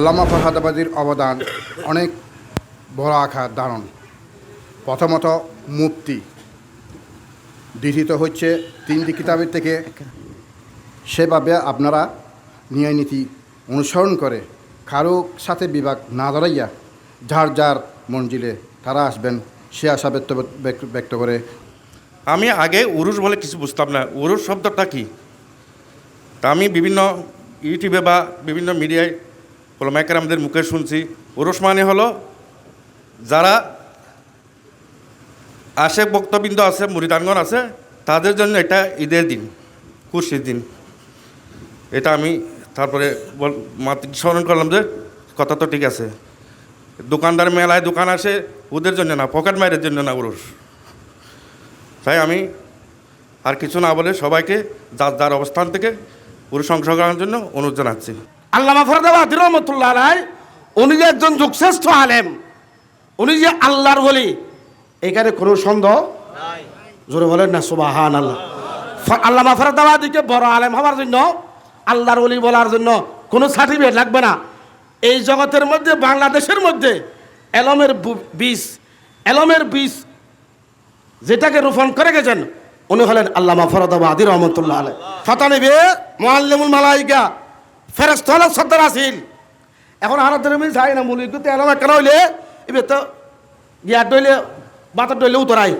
আল্লামা ফরহাদাবাদীর অবদান অনেক বড় আকার ধারণ। প্রথমত মুক্তি দ্বিতীয়ত হচ্ছে তিনটি কিতাবের থেকে সেভাবে আপনারা ন্যায় নীতি অনুসরণ করে কারও সাথে বিভাগ না দাঁড়াইয়া যার যার মঞ্জিলে তারা আসবেন, সে আশা ব্যক্ত ব্যক্ত- করে। আমি আগে উরুষ বলে কিছু বুঝতাম না। উরুষ শব্দটা কি? তা আমি বিভিন্ন ইউটিউবে বা বিভিন্ন মিডিয়ায় আমাদের মুখে শুনছি। উরুষ মানে হলো যারা আশেক বক্তবৃন্দ আছে, মুরিদানগণ আছে, তাদের জন্য এটা ঈদের দিন খুশির দিন। এটা আমি তারপরে স্মরণ করলাম যে কথা তো ঠিক আছে। দোকানদার মেলায় দোকান আসে, ওদের জন্য না, পকেট মায়ের জন্য না উরুষ তাই আমি আর কিছু না বলে সবাইকে যার যার অবস্থান থেকে পুরুষ অংশগ্রহণের জন্য অনুরোধ জানাচ্ছি। আল্লামা ফরদাবাদ রহমতুল্লাহ আলাই উনি যে একজন যুগশ্রেষ্ঠ আলেম উনি যে আল্লাহর বলি এখানে কোনো সন্দেহ জোরে বলেন না সুবাহান আল্লাহ আল্লামা ফরদাবাদিকে বড় আলেম হওয়ার জন্য আল্লাহর বলি বলার জন্য কোনো সার্টিফিকেট লাগবে না। এই জগতের মধ্যে বাংলাদেশের মধ্যে এলমের বীজ এলমের বীজ যেটাকে রোপণ করে গেছেন উনি হলেন আল্লামা ফরদাবাদি রহমতুল্লাহ আলাই ফতানিবে মোয়াল্লিমুল মালাইকা ফেরস্ত হল সর্দার আসিল। এখন হারাতের আমি যাই না মুলি কিন্তু এলাম কেন হইলে এবার তো গিয়ার ডইলে, বাতার ডইলে উতরাই।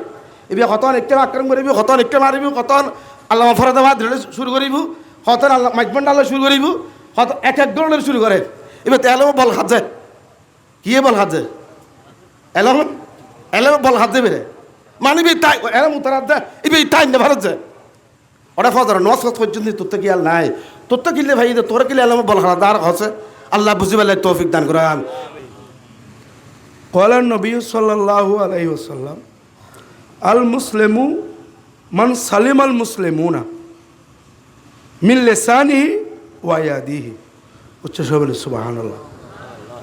এবার কতন একটে আক্রমণ করিবি, হতন একটে মারিবি কতন আল্লামা ফরদাবাদ শুরু করিব কতন আল্লাহ মাইজবান ডালে শুরু করিব কত এক এক ধরনের শুরু করে। এবার এলাম বল হাজে কি বল হাজে এলাম? এলাম বল হাজে বেরে মানিবি তাই, এলাম উতরাত দে, এবার তাই ভারত যে ওরা ফজর নস পর্যন্ত তোর কি আল নাই। তোর তো কিনলে ভাই, তোর কিলে আলম বল হারাদার হসে আল্লাহ বুঝি পেলে তৌফিক দান করে আমি কলার নবী সাল্লাহু আলাই ওসাল্লাম আল মুসলিমু মান সালিম আল মুসলিমুনা মিল্লেসানিহি ওয়াইয়াদিহি উচ্চ সবলে সুবাহানাল্লাহ।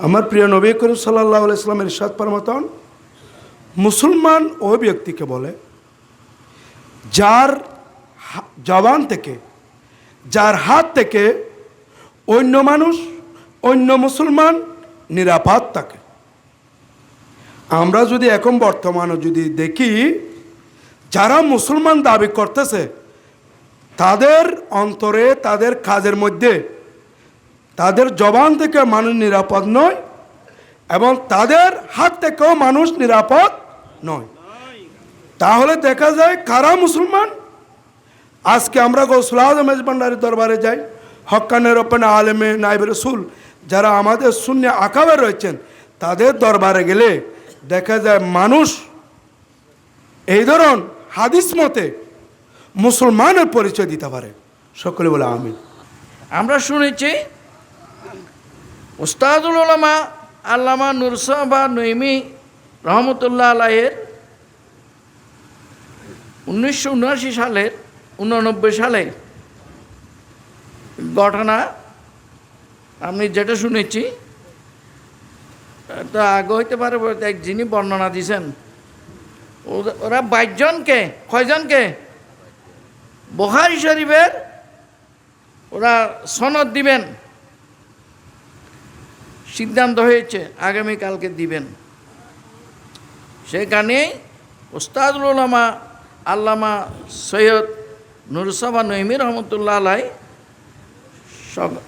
আমার প্রিয় নবী করিম সাল্লাহ আলাইসলামের পর মতন মুসলমান ও ব্যক্তিকে বলে, যার জবান থেকে, যার হাত থেকে অন্য মানুষ, অন্য মুসলমান নিরাপদ থাকে। আমরা যদি এখন বর্তমানে যদি দেখি, যারা মুসলমান দাবি করতেছে, তাদের অন্তরে, তাদের কাজের মধ্যে, তাদের জবান থেকে মানুষ নিরাপদ নয় এবং তাদের হাত থেকেও মানুষ নিরাপদ নয়। তাহলে দেখা যায়, কারা মুসলমান? আজকে আমরা গৌসুল আজম ভান্ডারের দরবারে যাই। হকানের ওপেন আলেমে নাইব রসুল, যারা আমাদের শূন্য আকাবে রয়েছেন, তাদের দরবারে গেলে দেখা যায় মানুষ এই ধরন হাদিস মতে মুসলমানের পরিচয় দিতে পারে। সকলে বলে আমি আমরা শুনেছি উস্তাদুল ওলামা আল্লামা নুরসা বা নইমি রহমতুল্লাহ আলাহের উনিশশো উনআশি সালের উননব্বই সালে ঘটনা, আমি যেটা শুনেছি, তো আগে হইতে পারে এক যিনি বর্ণনা দিছেন, ওরা- বাইশজনকে, কয়জনকে? বহারি শরীফের ওরা সনদ দিবেন, সিদ্ধান্ত হয়েছে আগামীকালকে দিবেন। সেখানে ওস্তাদুল উলামা আল্লামা সৈয়দ নুরুসাবা নইমি রহমতুল্লাহ আলাই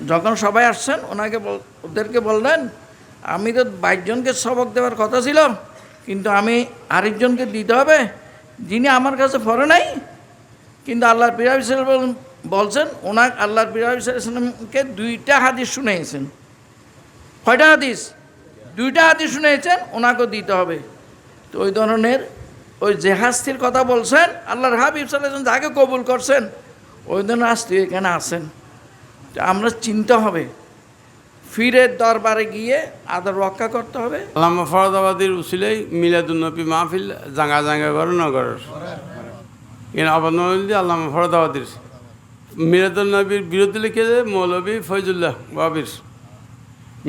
যখন সবাই আসছেন, ওনাকে বল- ওদেরকে বললেন, আমি তো বাইশজনকে সবক দেওয়ার কথা ছিল কিন্তু আমি আরেকজনকে দিতে হবে, যিনি আমার কাছে ফরে নাই। কিন্তু আল্লাহর পিরাবি বলছেন, ওনার আল্লাহর পিরাবি সাল্লামকে দুইটা হাদিস শুনেছেন কয়টা হাদিস? দুইটা হাদিস শুনেছেন ওনাকেও দিতে হবে। তো ওই ধরনের ওই যে হাস্তির কথা বলছেন, আল্লাহর হাবিব সাল্লাম যাকে কবুল করছেন, ওই ধরনের হাস্তি এখানে আসেন আমরা চিনতে হবে, ফিরের দরবারে গিয়ে আদর রক্ষা করতে হবে। আল্লামা ফরদাবাদের উচিলেই মিলাদুন্নবী মাহফিল জাঙ্গা জাঙ্গা করে নগরের। এখানে আবাদি আল্লামা ফরদাবাদের। মিলাদুলনবীর বিরুদ্ধে লিখেছে মৌলবী ফৈজুল্লাহ বাবির।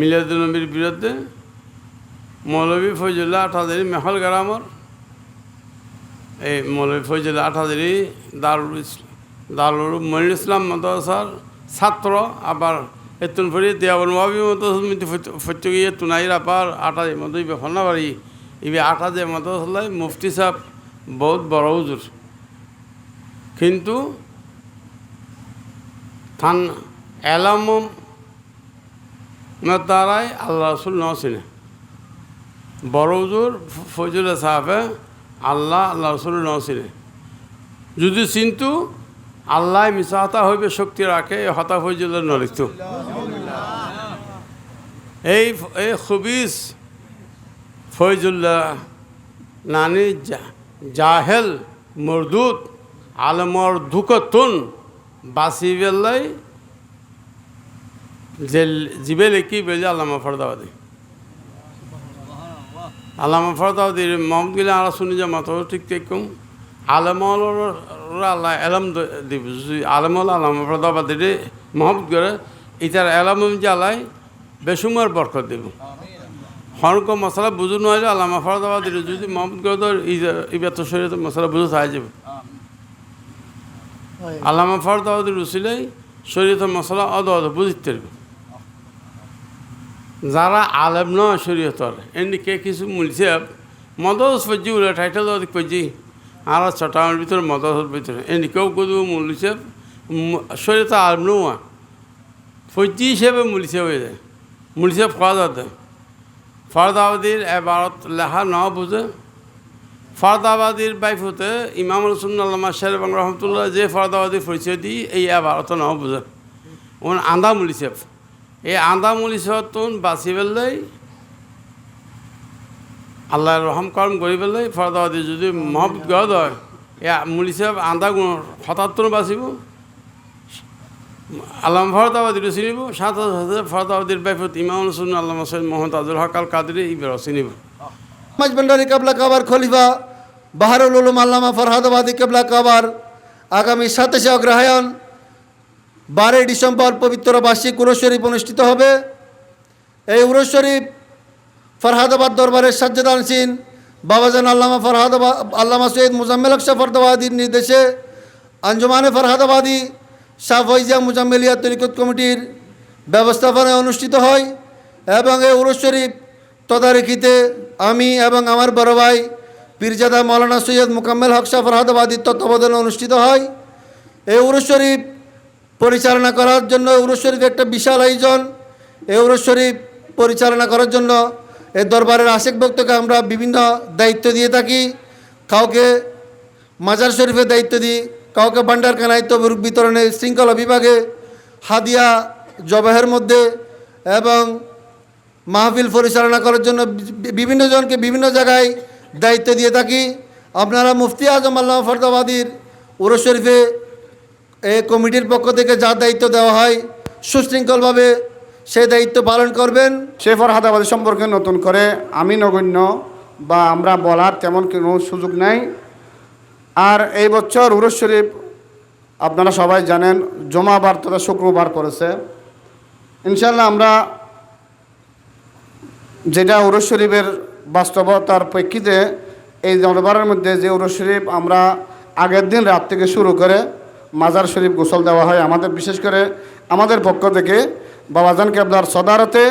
মিলাদুলনবীর বিরুদ্ধে মৌলবী ফৈজুল্লাহ আঠাদারি মেহল গ্রামর এই মৌলবী ফৈজুল্লাহ আঠাদারি দারুল দারুল মনির ইসলাম মাদ্রাসার ছাত্র, আবার এতুন ফরি দেওয়ার মাবি মতো মিতি ফচ্চ গিয়ে তুনাই রাপার আটা যে মতো ইবে ফন্না বাড়ি ইবে আটা যে মতো হলাই মুফতি সাহেব বহুত বড় হুজুর। কিন্তু থান এলাম দ্বারাই আল্লাহ রসুল নসিনে বড় হুজুর ফজুল সাহাবে আল্লাহ আল্লাহ রসুল নসিনে যদি চিন্তু, আল্লাহ মিশাহতা হইবে, শক্তি রাখে হতা ফজুল নলিখত এই এই খুবিস ফৈজুল্লাহ নানি জাহেল মরদুত আলমর ধুকতুন বাসি বেল্লাই যে জিবে লেখি বেলে আল্লামা ফরদাবাদী আল্লামা ফরদাবাদীর মোহাম্মদ গিলা আলা শুনি যে মাতো ঠিক ঠিক কম। আলমল আল্লাহ এলম দিব। আলমল আল্লামা ফরদাবাদীর মোহাম্মদ করে ইতার এলম যে আল্লাহ বেসুমার বরকত দিব। হরক মশলা বুঝু নয় আল্লামা ফরদাবাদীর যদি মোহাম্মদ করে ইবাত শরীরে মশলা বুঝু থাকা যাবে। আল্লামা ফরদাবাদীর উচিলাই শরীয়ত মশলা অদ অদ বুঝতে পারবে। যারা আলেম নয় শরীয়তর। এমনি কে কিছু মূলছে? মদস পর্যি উলে টাইটেল অধিক পর্যি আর চটামের ভিতরে মদস ভিতরে। এমনি কেউ কেউ মূলছে? শরীয়ত আলেম নোয়া ফৌজি হিসেবে মূলছে হয়ে যায়। মূলছে ফরাদ ফরদাবাদীর এবারত লেখা ন বুঝে ফরদাবাদীর বাইফতে ইমাম রসুল্লামা শের এবং রহমতুল্লাহ যে ফরদাবাদীর পরিচয় দিই এই এবারত ন বুঝে ওন আন্দা মূলিছে। এই আন্দা মূলিছতন বাঁচি পেলাই আল্লাহ রহম করম করি পেলাই ফরদাবাদী যদি মহব্বত গদ হয় এ মূলিছে আন্দা গুণ হঠাৎ বাঁচিব। আল্লাহ ফরদাবাদীর চিনিব। সাথে সাথে ফরদাবাদীর বাইফত ইমাম রসুল আল্লাহ সৈয়দ মোহাম্মদ আজুল হকাল কাদরি ইবের চিনিব। মাঝ ভান্ডারি কাবলা কাবার খলিফা বাহারুল উলুম আল্লামা ফরহাদাবাদী কেবলা কাবার আগামী সাতাশে অগ্রহায়ণ বারোই ডিসেম্বর পবিত্র বার্ষিক উরস শরীফ অনুষ্ঠিত হবে। এই উরস শরীফ ফরহাদাবাদ দরবারের সাজ্জাদানসিন বাবাজান আল্লামা ফরহাদাবাদ আল্লামা সৈয়দ মুজাম্মেল হক শাহ ফরদাবাদীর নির্দেশে আঞ্জুমানে ফরহাদাবাদী শাহ ফৈজিয়া মুজাম্মেলিয়া তরিকত কমিটির ব্যবস্থাপনায় অনুষ্ঠিত হয় এবং এই উরস শরীফ তদারকিতে আমি এবং আমার বড় ভাই পীরজাদা মৌলানা সৈয়দ মুকাম্মেল হক শাহ ফরহাদাবাদীর তত্ত্বাবধানে অনুষ্ঠিত হয়। এই উরস শরীফ পরিচালনা করার জন্য উরস শরীফ একটা বিশাল আয়োজন। এই উরস শরীফ পরিচালনা করার জন্য এই দরবারের আশেক ভক্তকে আমরা বিভিন্ন দায়িত্ব দিয়ে থাকি। কাউকে মাজার শরীফের দায়িত্ব দিই, কাউকে ভান্ডারখানায় তবরুক বিতরণে শৃঙ্খলা বিভাগে হাদিয়া জবাহের মধ্যে এবং মাহফিল পরিচালনা করার জন্য বিভিন্ন জনকে বিভিন্ন জায়গায় দায়িত্ব দিয়ে থাকি। আপনারা মুফতি আজম আল্লাহ ফরদাবাদীর উরস শরীফে এই কমিটির পক্ষ থেকে যা দায়িত্ব দেওয়া হয়, সুশৃঙ্খলভাবে সেই দায়িত্ব পালন করবেন। সে ফরহাদাবাদী সম্পর্কে নতুন করে আমি নগণ্য বা আমরা বলার তেমন কোনো সুযোগ নাই। আর এই বছর উরস শরীফ, আপনারা সবাই জানেন, জমাবার তথা শুক্রবার পড়েছে। ইনশাল্লাহ আমরা যেটা উরস শরীফের বাস্তবতার প্রেক্ষিতে এই দরবারের মধ্যে যে উরস শরীফ আমরা আগের দিন রাত থেকে শুরু করে মাজার শরীফ গোসল দেওয়া হয়। আমাদের বিশেষ করে আমাদের পক্ষ থেকে বাবাজান কেবলার সদারতে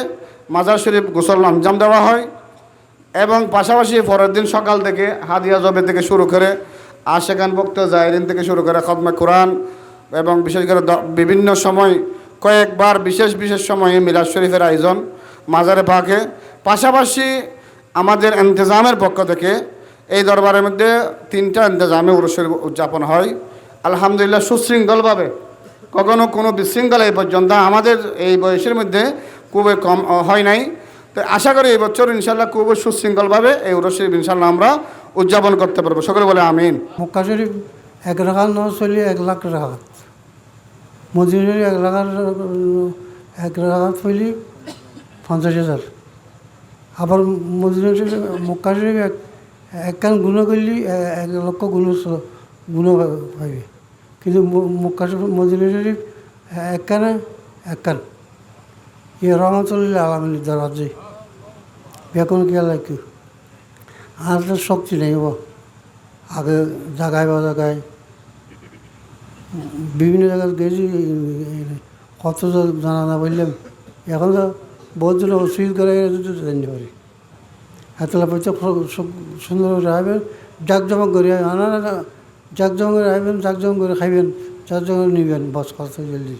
মাজার শরীফ গোসল আঞ্জাম দেওয়া হয় এবং পাশাপাশি পরের দিন সকাল থেকে হাদিয়া জবে থেকে শুরু করে আশেখান ভক্ত জায়রিন থেকে শুরু করে খদমে কোরআন এবং বিশেষ করে বিভিন্ন সময় কয়েকবার বিশেষ বিশেষ সময়ে মিলাদ শরীফের আয়োজন মাজারে পাকে। পাশাপাশি আমাদের ইন্তজামের পক্ষ থেকে এই দরবারের মধ্যে তিনটা ইন্তজামে উরস উদযাপন হয়। আলহামদুলিল্লাহ সুশৃঙ্খলভাবে কখনো কোনো বিশৃঙ্খলা এই পর্যন্ত আমাদের এই বয়সের মধ্যে খুবই কম হয় নাই। তো আশা করি এই বছর ইনশাল্লাহ খুবই সুশৃঙ্খলভাবে এই উরস ইনশাল্লাহ আমরা উদযাপন করতে পারব। সকলে বলে আমিন। মক্কা শরীফ এক রাখাত ন চলি এক লাখ রাখাত মদিনা শরীফ এক লাখার এক রাখাত চলি পঞ্চাশ হাজার। আবার মদিনা শরীফ, মক্কা শরীফ এক একখান গুণ করলি এক লক্ষ গুণ গুণ পাইবে কিন্তু মুখাশ মদিনা শরীফ একখানা, একখান। এ রহমতুল্লাহ দ্বারা যে বেকন কে লাগে আর তো শক্তি নেই ও। আগে জাগায় বা জাগায়। বিভিন্ন জায়গায় গেছি, কত জানা না বললাম। এখন তো বহুত অসুবিধ করে যদি জানতে পারি। হাতলা পয়সা সুন্দর রাখবে ডাক জমা করিয়া আনা জাকজমে আইবেন জাকজম করে খাইবেন জাকজমে নিবেন বস খরচ জলদি।